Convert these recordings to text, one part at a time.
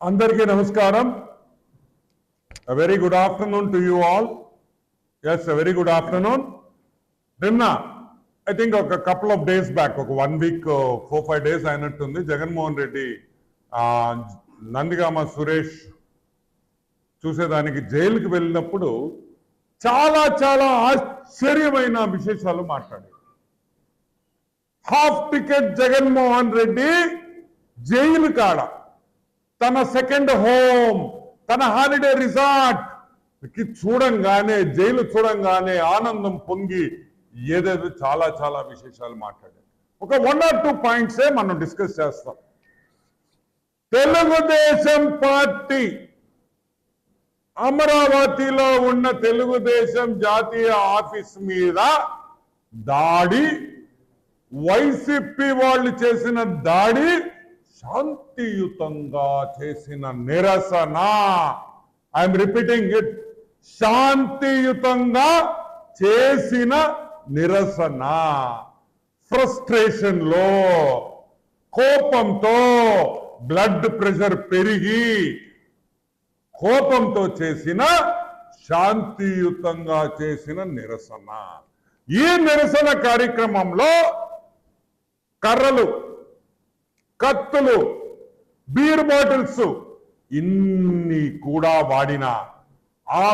అందరికీ నమస్కారం. Very good afternoon to you all yes very good afternoon నిన్న I think ఒక కపుల్ ఆఫ్ డేస్ బ్యాక్ ఒక one week four five days అయినట్టుంది. జగన్మోహన్ రెడ్డి నందిగామ సురేష్ చూసేదానికి జైలుకి వెళ్ళినప్పుడు చాలా చాలా ఆశ్చర్యమైన విశేషాలు మాట్లాడారు. Half ticket Jaganmohan Reddy jail కాడ తన సెకండ్ హోమ్ తన హాలిడే రిసార్ట్. కి చూడంగానే జైలు చూడంగానే ఆనందం పొంగి ఏదేదో చాలా చాలా విశేషాలు మాట్లాడారు. ఒక వన్ ఆర్ టూ పాయింట్సే మనం డిస్కస్ చేస్తాం. తెలుగుదేశం పార్టీ అమరావతిలో ఉన్న తెలుగుదేశం జాతీయ ఆఫీస్ మీద దాడి వైసీపీ వాళ్ళు చేసిన దాడి శాంతియుతంగా చేసిన నిరసన. ఐఎమ్ రిపీటింగ్ ఇట్ శాంతియుతంగా చేసిన నిరసన. ఫ్రస్ట్రేషన్లో కోపంతో బ్లడ్ ప్రెషర్ పెరిగి కోపంతో చేసిన శాంతియుతంగా చేసిన నిరసన. ఈ నిరసన కార్యక్రమంలో కర్రలు కత్తులు బీర్ బాటిల్స్ ఇన్ని కూడా వాడిన. ఆ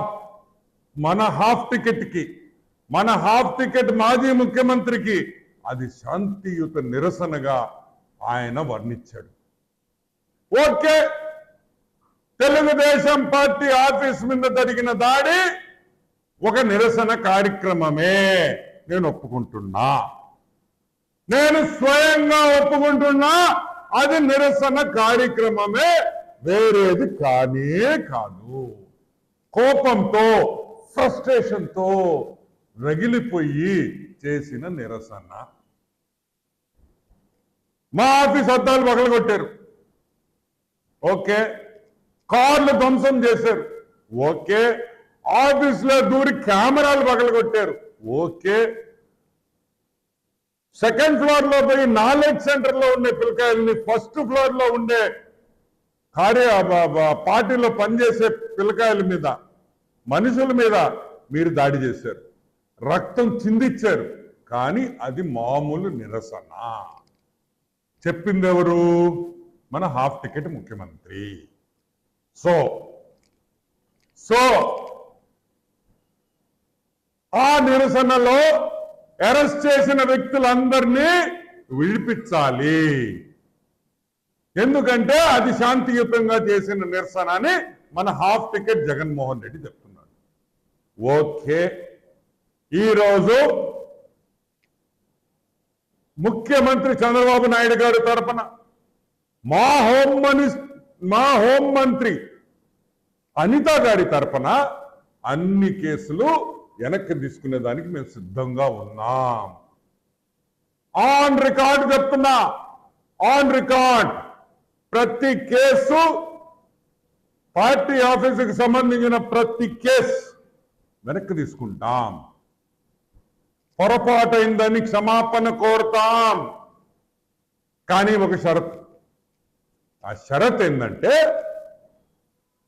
మన హాఫ్ టికెట్కి మన హాఫ్ టికెట్ మాజీ ముఖ్యమంత్రికి అది శాంతియుత నిరసనగా ఆయన వర్ణించాడు. ఓకే తెలుగుదేశం పార్టీ ఆఫీస్ మీద జరిగిన దాడి ఒక నిరసన కార్యక్రమమే నేను ఒప్పుకుంటున్నా. నేను స్వయంగా ఒప్పుకుంటున్నా అది నిరసన కార్యక్రమమే వేరేది కానే కాదు. కోపంతో ఫ్రస్ట్రేషన్తో రగిలిపోయి చేసిన నిరసన. మా ఆఫీస్ అద్దాలు పగలగొట్టారు. ఓకే. కార్లు ధ్వంసం చేశారు. ఓకే. ఆఫీస్లో దూరి కెమెరాలు పగలగొట్టారు. ఓకే. సెకండ్ ఫ్లోర్లో పోయి నాలెడ్జ్ సెంటర్లో ఉండే పిల్లకాయల్ని ఫస్ట్ ఫ్లోర్లో ఉండే కార్య పార్టీలో పనిచేసే పిల్లకాయల మీద మనుషుల మీద మీరు దాడి చేశారు. రక్తం చిందిచ్చారు. కానీ అది మామూలు నిరసన. చెప్పింది ఎవరు? మన హాఫ్ టికెట్ ముఖ్యమంత్రి. సో సో ఆ నిరసనలో అరెస్ట్ చేసిన వ్యక్తులందరినీ విడిపించాలి. ఎందుకంటే అది శాంతియుతంగా చేసిన నిరసన అని మన హాఫ్ టికెట్ జగన్మోహన్ రెడ్డి చెప్తున్నాడు. ఓకే. ఈరోజు ముఖ్యమంత్రి చంద్రబాబు నాయుడు గారి తరపున మా హోం మినిస్ మా హోం మంత్రి అనిత గారి తరపున అన్ని కేసులు వెనక్కి తీసుకునే దానికి మేము సిద్ధంగా ఉన్నాం. ఆన్ రికార్డ్ చెప్తున్నా. ఆన్ రికార్డ్ ప్రతి కేసు పార్టీ ఆఫీసుకి సంబంధించిన ప్రతి కేసు వెనక్కి తీసుకుంటాం. పొరపాటైందని క్షమాపణ కోరుతాం. కానీ ఒక షరత్. ఆ షరత్ ఏంటంటే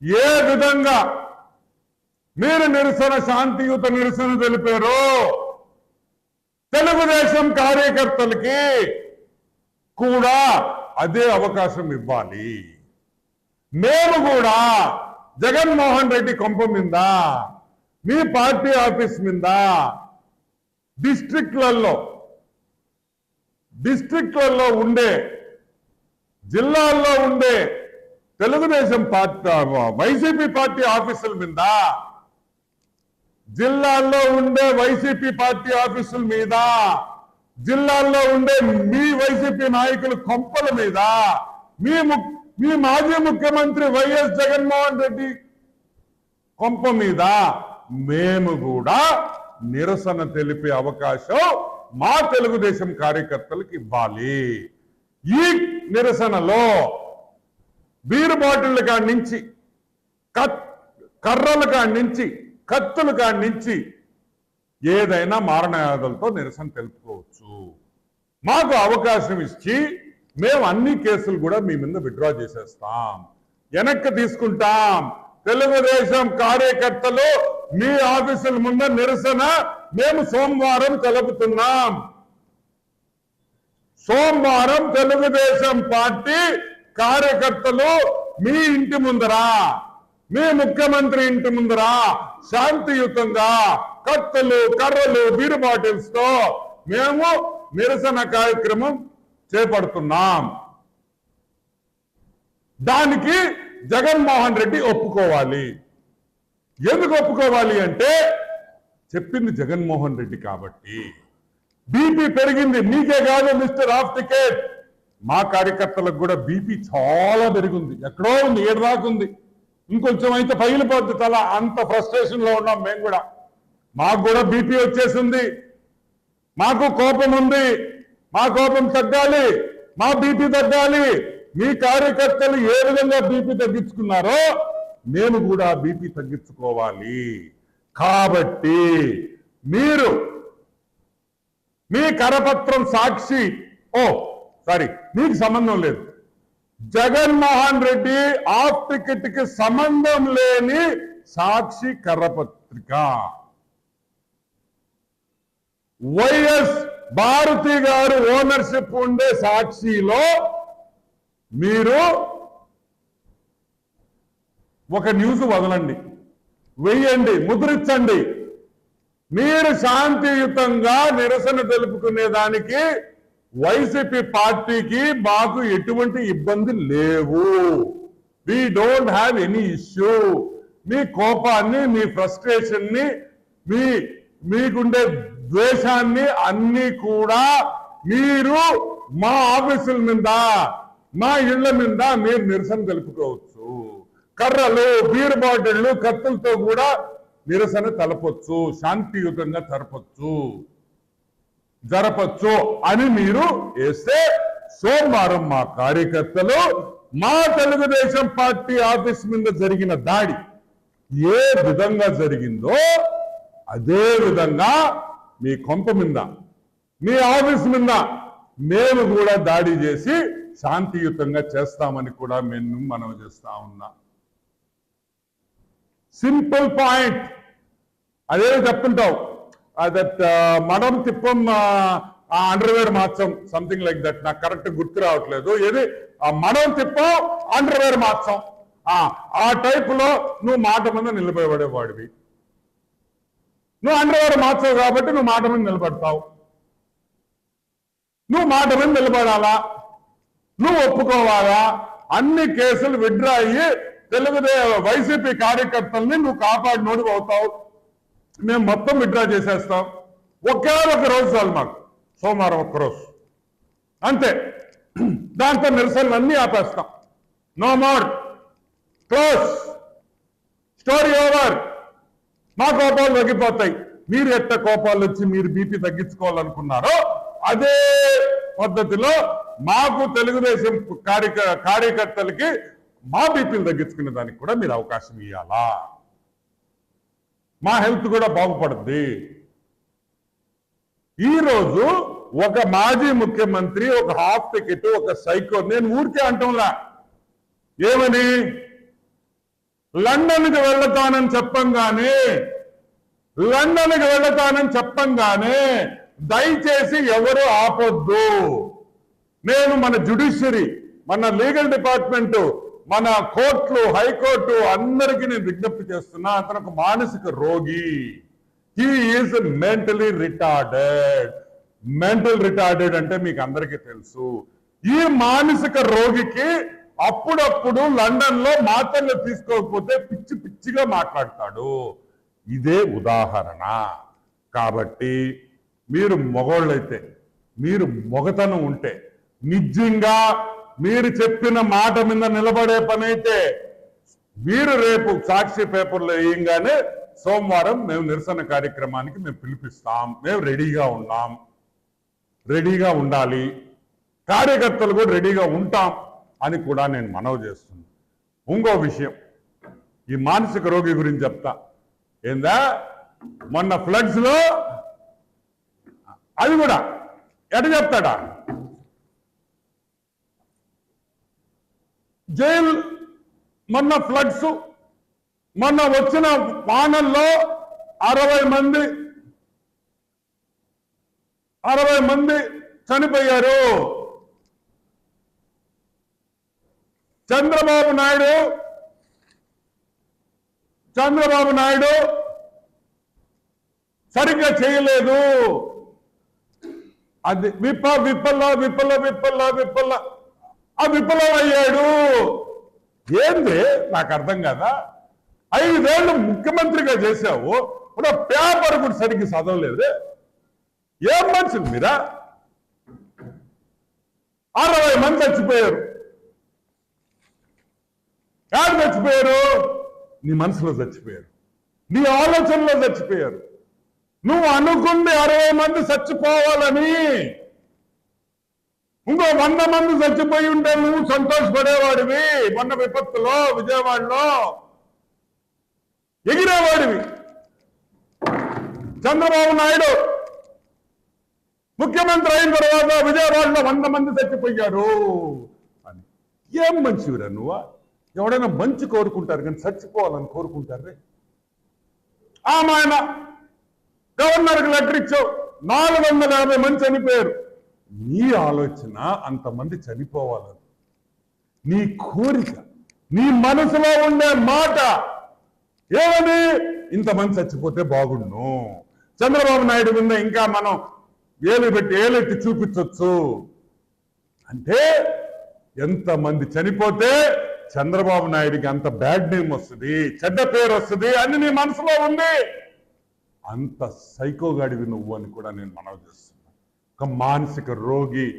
ఏ విధంగా మీరు నిరసన శాంతియుత నిరసన తెలిపారు. తెలుగుదేశం కార్యకర్తలకి కూడా అదే అవకాశం ఇవ్వాలి. మేము కూడా జగన్మోహన్ రెడ్డి కొంప మీద మీ పార్టీ ఆఫీస్ మీద డిస్ట్రిక్ట్లలో డిస్ట్రిక్ట్లలో ఉండే జిల్లాల్లో ఉండే తెలుగుదేశం పార్టీ వైసీపీ పార్టీ ఆఫీసుల మీద జిల్లాల్లో ఉండే వైసీపీ పార్టీ ఆఫీసుల మీద జిల్లాల్లో ఉండే మీ వైసీపీ నాయకుల కొంపల మీద మీ ము- మీ మాజీ ముఖ్యమంత్రి వైఎస్ జగన్మోహన్ రెడ్డి కొంప మీద మేము కూడా నిరసన తెలిపే అవకాశం మా తెలుగుదేశం కార్యకర్తలకు ఇవ్వాలి. ఈ నిరసనలో బీరు బాటిళ్ళ కాడి నుంచి కర్రల కాడి నుంచి కత్తులు కాడి నుంచి ఏదైనా మారణయాదులతో నిరసన తెలుపుకోవచ్చు. మాకు అవకాశం ఇచ్చి మేము అన్ని కేసులు కూడా మీ మీద విత్డ్రా చేసేస్తాం. వెనక్కి తీసుకుంటాం. తెలుగుదేశం కార్యకర్తలు మీ ఆఫీసుల ముందు నిరసన మేము సోమవారం తెలుపుతున్నాం సోమవారం తెలుగుదేశం పార్టీ కార్యకర్తలు మీ ఇంటి ముందరా. మీ ముఖ్యమంత్రి ఇంటి ముందర శాంతియుతంగా కత్తులు కర్రలు బీరు బాటిల్స్తో మేము నిరసన కార్యక్రమం చేపడుతున్నాం. దానికి జగన్మోహన్ రెడ్డి ఒప్పుకోవాలి. ఎందుకు ఒప్పుకోవాలి అంటే చెప్పింది జగన్మోహన్ రెడ్డి కాబట్టి. బీపీ పెరిగింది మీకే కాదు మిస్టర్ ఆఫ్ టికెట్ మా కార్యకర్తలకు కూడా బీపీ చాలా పెరిగింది. ఎక్కడో ఉంది ఏడు దాకా ఉంది. ఇంకొంచెం అయితే పగిలిపోద్ది తల. అంత ఫ్రస్ట్రేషన్లో ఉన్నాం మేము కూడా. మాకు కూడా బీపీ వచ్చేసింది. మాకు కోపం ఉంది. మా కోపం తగ్గాలి. మా బీపీ తగ్గాలి. మీ కార్యకర్తలు ఏ విధంగా బీపీ తగ్గించుకున్నారో మేము కూడా బీపీ తగ్గించుకోవాలి. కాబట్టి మీరు మీ కరపత్రం సాక్షి. ఓ సారీ మీకు సంబంధం లేదు. జగన్మోహన్ రెడ్డి ఆఫ్ టికెట్కి సంబంధం లేని సాక్షి కర్రపత్రిక వైఎస్ భారతి గారు ఓనర్షిప్ ఉండే సాక్షిలో మీరు ఒక న్యూస్ వదలండి. వెయ్యండి ముద్రించండి. మీరు శాంతియుతంగా నిరసన తెలుపుకునేదానికి వైసీపీ పార్టీకి మాకు ఎటువంటి ఇబ్బంది లేవు. We don't have any issue మీ కోపాన్ని మీ ఫ్రస్ట్రేషన్ని మీ మీకుండే ద్వేషాన్ని అన్ని కూడా మీరు మా ఆఫీసుల మీద మా ఇళ్ళ మీద మీరు నిరసన తెలుపుకోవచ్చు. కర్రలు బీర్ బాటిళ్ళు కత్తులతో కూడా నిరసన తెలపొచ్చు శాంతియుతంగా తలపొచ్చు జరపచ్చు అని మీరు వేస్తే సోమవారం మా కార్యకర్తలు మా తెలుగుదేశం పార్టీ ఆఫీస్ మీద జరిగిన దాడి ఏ విధంగా జరిగిందో అదే విధంగా మీ కొంప మీద మీ ఆఫీస్ మీద మేము కూడా దాడి చేసి శాంతియుతంగా చేస్తామని కూడా మేము మనం చేస్తా ఉన్నా. Simple point. అదే చెప్తుంటావు. దట్ మనం తిప్పం ఆ అండర్వేర్ మార్చం సంథింగ్ లైక్ దట్ నాకు కరెక్ట్ గుర్తు రావట్లేదు ఏది ఆ మనం తిప్పం అండర్వేర్ మార్చం ఆ ఆ టైప్లో నువ్వు మాట మీద నిలబడేవాడివి. నువ్వు అండర్వేర్ మార్చవు కాబట్టి నువ్వు మాట మీద నిలబడతావు. నువ్వు మాట మీద నిలబడాలా? నువ్వు ఒప్పుకోవాలా? అన్ని కేసులు విడ్డ్రా అయ్యి తెలుగుదే వైసీపీ కార్యకర్తల్ని నువ్వు కాపాడినోడు అవుతావు. మేము మొత్తం విడ్రా చేసేస్తాం. ఒకే ఒక రోజు చాలు మాకు. సోమవారం ఒక్కరోజు అంతే. దాంతో నిరసనలు అన్ని ఆపేస్తాం. No more close story over మా కోపాలు తగ్గిపోతాయి. మీరు ఎట్ట కోపాలు వచ్చి మీరు బీపీ తగ్గించుకోవాలనుకున్నారో అదే పద్ధతిలో మాకు తెలుగుదేశం కార్యక కార్యకర్తలకి మా బీపీలు తగ్గించుకునే దానికి కూడా మీరు అవకాశం ఇవ్వాలా మా హెల్త్ కూడా బాగుపడుద్ది. ఈరోజు ఒక మాజీ ముఖ్యమంత్రి ఒక హాఫ్ టికెట్ ఒక సైకో నేను ఊరికే అంటంలా ఏమని? లండన్కి వెళ్తానని చెప్పంగానే లండన్కి వెళ్తానని చెప్పంగానే దయచేసి ఎవరు ఆపొద్దు. నేను మన జుడిషియరీ మన లీగల్ డిపార్ట్మెంట్ మన కోర్టులు హైకోర్టు అందరికీ నేను విజ్ఞప్తి చేస్తున్నా అతను ఒక మానసిక రోగి. He is mentally retarded mental retarded అంటే మీకు అందరికీ తెలుసు. ఈ మానసిక రోగికి అప్పుడప్పుడు లండన్లో మాత్రలు తీసుకోకపోతే పిచ్చి పిచ్చిగా మాట్లాడతాడు. ఇదే ఉదాహరణ. కాబట్టి మీరు మొగోళ్ళైతే మీరు మొగతనం ఉంటే నిజంగా మీరు చెప్పిన మాట మీద నిలబడే పని అయితే మీరు రేపు సాక్షి పేపర్లో వేయంగానే సోమవారం మేము నిరసన కార్యక్రమానికి మేము పిలిపిస్తాం. మేము రెడీగా ఉన్నాం. రెడీగా ఉండాలి. కార్యకర్తలు కూడా రెడీగా ఉంటాం అని కూడా నేను మనవి చేస్తున్నాను ఇంకో విషయం ఈ మానసిక రోగి గురించి చెప్తా. ఏందా? మొన్న ఫ్లడ్స్లో అది కూడా ఎట చెప్తాడా? జైలు మొన్న ఫ్లడ్స్ మొన్న వచ్చిన వానల్లో అరవై మంది అరవై మంది చనిపోయారు. చంద్రబాబు నాయుడు చంద్రబాబు నాయుడు సరిగ్గా చేయలేదు. అది విప్ప విప్పల్లో విప్పల విప్పల విప్పల అయ్యాడు ఏంది? నాకు అర్థం కదా? ఐదేళ్ళు ముఖ్యమంత్రిగా చేశావు. ఇప్పుడు పేపర్ కూడా సరిగ్గా చదవలేదు. ఏం మనుషులు మీరా? అరవై మంది చచ్చిపోయారు. ఎవరు చచ్చిపోయారు? నీ మనసులో చచ్చిపోయారు. నీ ఆలోచనలో చచ్చిపోయారు. నువ్వు అనుకుంది అరవై మంది చచ్చిపోవాలని. ఇంకో వంద మంది చచ్చిపోయి ఉంటే నువ్వు సంతోషపడేవాడివి. మొన్న విపత్తులో విజయవాడలో. ఎగిరేవాడివి. చంద్రబాబు నాయుడు ముఖ్యమంత్రి అయిన తర్వాత విజయవాడలో వంద మంది చచ్చిపోయారు అని. ఏం మంచివిరా నువ్వా? ఎవడైనా మంచి కోరుకుంటారు కానీ చచ్చిపోవాలని కోరుకుంటారే ఆమె ఆయన గవర్నర్కి లెటర్ ఇచ్చావు. నాలుగు వందల యాభై మంది చనిపోయారు. నీ ఆలోచన అంతమంది చనిపోవాలని నీ కోరిక నీ మనసులో ఉండే మాట ఏమని ఇంతమంది చచ్చిపోతే బాగుండు. చంద్రబాబు నాయుడు మీద ఇంకా మనం ఏలు పెట్టి ఏలెట్టి చూపించవచ్చు అంటే ఎంతమంది చనిపోతే చంద్రబాబు నాయుడికి అంత బ్యాడ్ నేమ్ వస్తుంది చెడ్డ పేరు వస్తుంది అని నీ మనసులో ఉంది. అంత సైకోగాడివి నువ్వు అని కూడా నేను మనవి చేస్తున్నాను मानसिक रोगी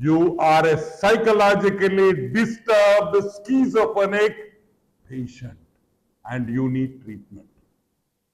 you are a psychologically disturbed schizophrenic patient and you need treatment.